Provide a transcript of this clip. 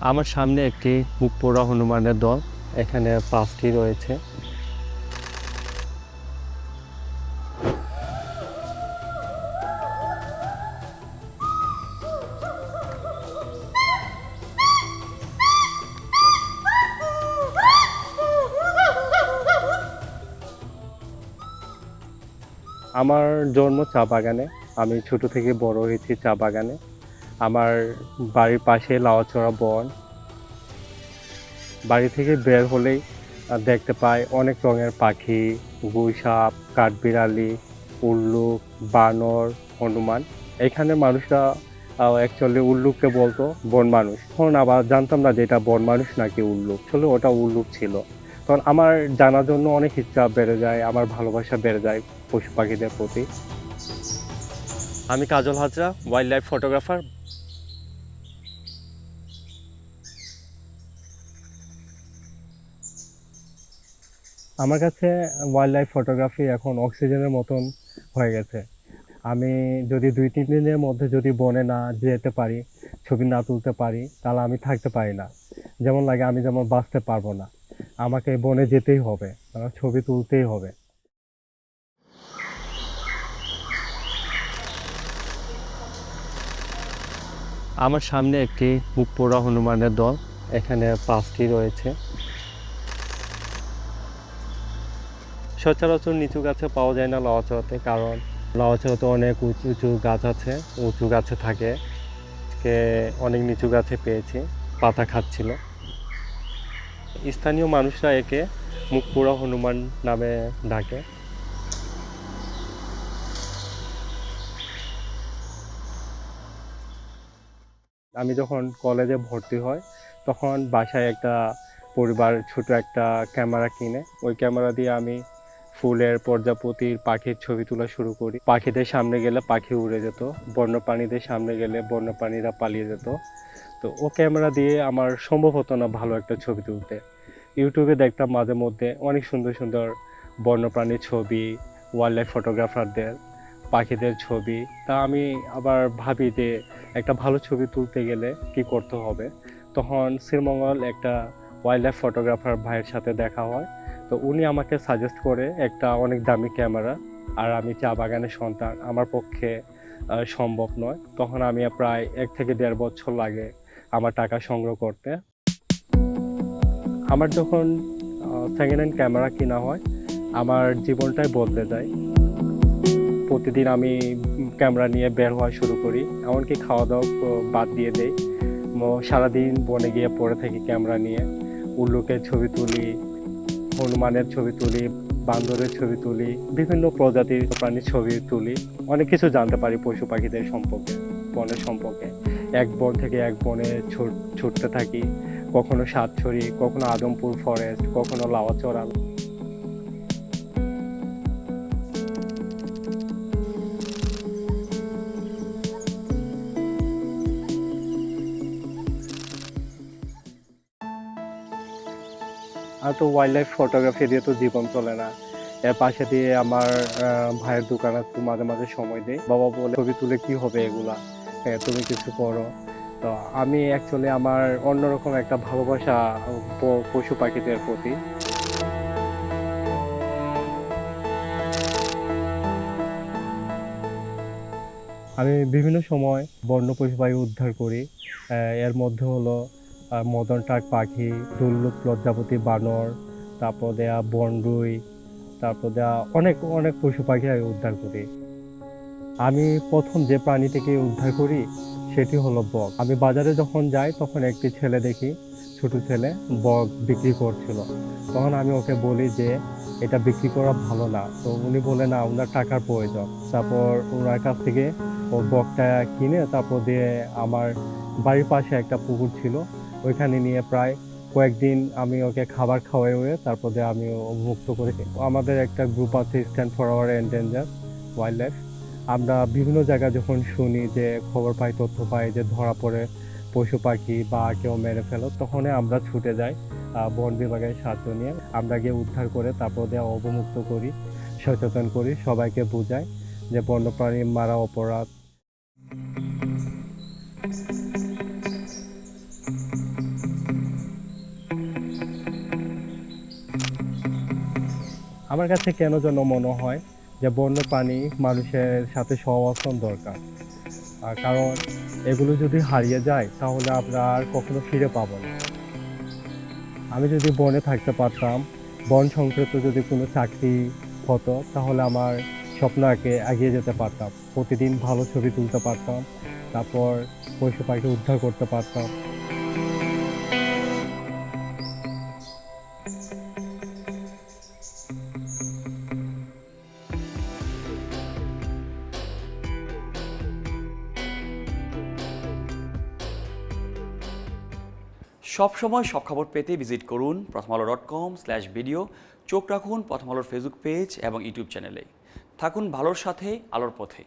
আমার সামনে একটি মুখ পোড়া হনুমানের দল। এখানে পাঁচটি রয়েছে। আমার জন্ম চা বাগানে। আমি ছোট থেকে বড় হয়েছি চা বাগানে। আমার বাড়ির পাশে লাউচড়া বন। বাড়ি থেকে বের হলেই দেখতে পাই অনেক রঙের পাখি, গুইসাপ, কাঠবিড়ালি, উল্লুক, বানর, হনুমান। এখানে মানুষরা অ্যাকচুয়ালি উল্লুককে বলতো, বন মানুষ। তখন আবার জানতাম না যে এটা বন মানুষ নাকি উল্লুক। আসলে ওটা উল্লুক ছিল। তখন আমার জানার জন্য অনেক ইচ্ছা বেড়ে যায়, আমার ভালোবাসা বেড়ে যায় পশু পাখিদের প্রতি। আমি Kajal Hazra wild life photographer আমার কাছে ওয়াইল্ড লাইফ ফটোগ্রাফি এখন অক্সিজেনের মতন হয়ে গেছে। আমি যদি দুই, তিন দিনের মধ্যে যদি বনে না যেতে পারি, ছবি না তুলতে পারি, তাহলে আমি থাকতে পারি না। যেমন লাগে আমি যেমন বাঁচতে পারব না। আমাকে বনে যেতেই হবে, আমার ছবি তুলতেই হবে। আমার সামনে একটি মুখ হনুমানের দল, এখানে পাঁচটি রয়েছে। সচরাচর নিচু গাছে পাওয়া যায় না লাওয়াচড়াতে কারণ লাওয়াচড়াতে অনেক উঁচু উঁচু গাছ আছে, উঁচু গাছে থাকে। আজকে অনেক নিচু গাছে পেয়েছি, পাতা খাচ্ছিল। স্থানীয় মানুষরা একে মুখপুরা হনুমান নামে ডাকে। আমি যখন কলেজে ভর্তি হই, তখন বাসায় একটা পরিবার ছোট একটা ক্যামেরা কিনে, ওই ক্যামেরা দিয়ে আমি ফুলের প্রজাপতির পাখির ছবি তোলা শুরু করি। পাখিদের সামনে গেলে পাখি উড়ে যেত, বন্যপ্রাণীদের সামনে গেলে বন্যপ্রাণীরা পালিয়ে যেত। তো ও ক্যামেরা দিয়ে আমার সম্ভব হতো না ভালো একটা ছবি তুলতে। ইউটিউবে দেখতাম মাঝে মধ্যে অনেক সুন্দর সুন্দর বন্যপ্রাণীর ছবি ওয়াইল্ড লাইফ ফটোগ্রাফারদের পাখিদের ছবি। তা আমি আবার ভাবি যে একটা ভালো ছবি তুলতে গেলে কি করতে হবে? তখন শ্রীমঙ্গল একটা ওয়াইল্ড লাইফ ফটোগ্রাফার ভাইয়ের সাথে দেখা হয়। তো উনি আমাকে সাজেস্ট করে একটা অনেক দামি ক্যামেরা আর আমি চা বাগানের সন্তান, আমার পক্ষে সম্ভব নয়। তখন আমি প্রায় এক থেকে দেড় বছর লাগে আমার টাকা সংগ্রহ করতে। আমার যখন সেকেন্ড হ্যান্ড ক্যামেরা কেনা হয়, আমার জীবনটাই বদলে যায়। প্রতিদিন আমি ক্যামেরা নিয়ে বের হওয়া শুরু করি, এমনকি খাওয়া দাওয়া বাদ দিয়ে দেই। সারাদিন বনে গিয়ে পড়ে থাকি ক্যামেরা নিয়ে। উল্লুকের ছবি তুলি হনুমানের ছবি তুলি, বান্দরের ছবি তুলি, বিভিন্ন প্রজাতির প্রাণীর ছবি তুলি, অনেক কিছু জানতে পারি পশু পাখিদের সম্পর্কে, বনের সম্পর্কে। এক বন থেকে এক বনে ছুট- ছুটতে থাকি, কখনো সাতছড়ি, কখনো আদমপুর ফরেস্ট কখনো লাওয়াচড়া। আর তো ওয়াইল্ড লাইফ ফটোগ্রাফি দিয়ে তো জীবন চলে না। এর পাশে দিয়ে আমার ভাইয়ের দোকান আছে মাঝে মাঝে সময় দেয় বাবা বলে, ছবি তুলে কি হবে এগুলা? তুমি কিছু করো। তো আমি অ্যাকচুয়ালি আমার অন্যরকম একটা ভালোবাসা পশু পাখিদের প্রতি। আমি বিভিন্ন সময় বন্য পশু পাখি উদ্ধার করি। এর মধ্যে হলো মদন টাক পাখি, দুল্লুক লজ্জাপতি বানর, তারপর দেয়া বনরুই, তারপর দেয়া অনেক অনেক পশু পাখি আমি উদ্ধার করি। আমি প্রথম যে প্রাণীটিকে উদ্ধার করি, সেটি হলো বক। আমি বাজারে যখন যাই, তখন একটি ছেলে দেখি, ছোট ছেলে, বক বিক্রি করছিল। তখন আমি ওকে বলি যে, এটা বিক্রি করা ভালো না। তো উনি বলে, না, ওনার টাকার প্রয়োজন। তারপর ওনার কাছ থেকে ও বকটা কিনে, তারপর দিয়ে আমার বাড়ির পাশে একটা পুকুর ছিল ওইখানে নিয়ে প্রায় কয়েকদিন আমি ওকে খাবার খাওয়াই হয়ে তারপর দিয়ে আমি মুক্ত করেছি আমাদের একটা গ্রুপ আছে stand for our endanger wildlife আমরা বিভিন্ন জায়গায় যখন শুনি যে খবর পাই, তথ্য পাই যে ধরা পড়ে পশু পাখি বা কেউ মেরে ফেলো, তখনই আমরা ছুটে যাই বন বিভাগের সাহায্য নিয়ে। আমরা গিয়ে উদ্ধার করে তারপর দিয়ে অবমুক্ত করি, সচেতন করি, সবাইকে বুঝাই যে বন্যপ্রাণী মারা অপরাধ আমার কাছে কেন যেন মনে হয় যে বন্য প্রাণী মানুষের সাথে সহাবস্থান দরকার। কারণ এগুলো যদি হারিয়ে যায়, তাহলে আমরা আর কখনো ফিরে পাবো না। আমি যদি বনে থাকতে পারতাম, বন সংক্রান্ত যদি কোনো চাকরি হতো, তাহলে আমার স্বপ্ন আগে এগিয়ে যেতে পারতাম। প্রতিদিন ভালো ছবি তুলতে পারতাম, তারপর পশু পাখি উদ্ধার করতে পারতাম। সব সময় সব খবর পেতে ভিজিট করুন প্রথম আলো ডট কম স্ল্যাশ ভিডিও চোখ রাখুন প্রথম আলোর ফেসবুক পেজ এবং ইউটিউব চ্যানেলে থাকুন ভালোর সাথে, আলোর পথে।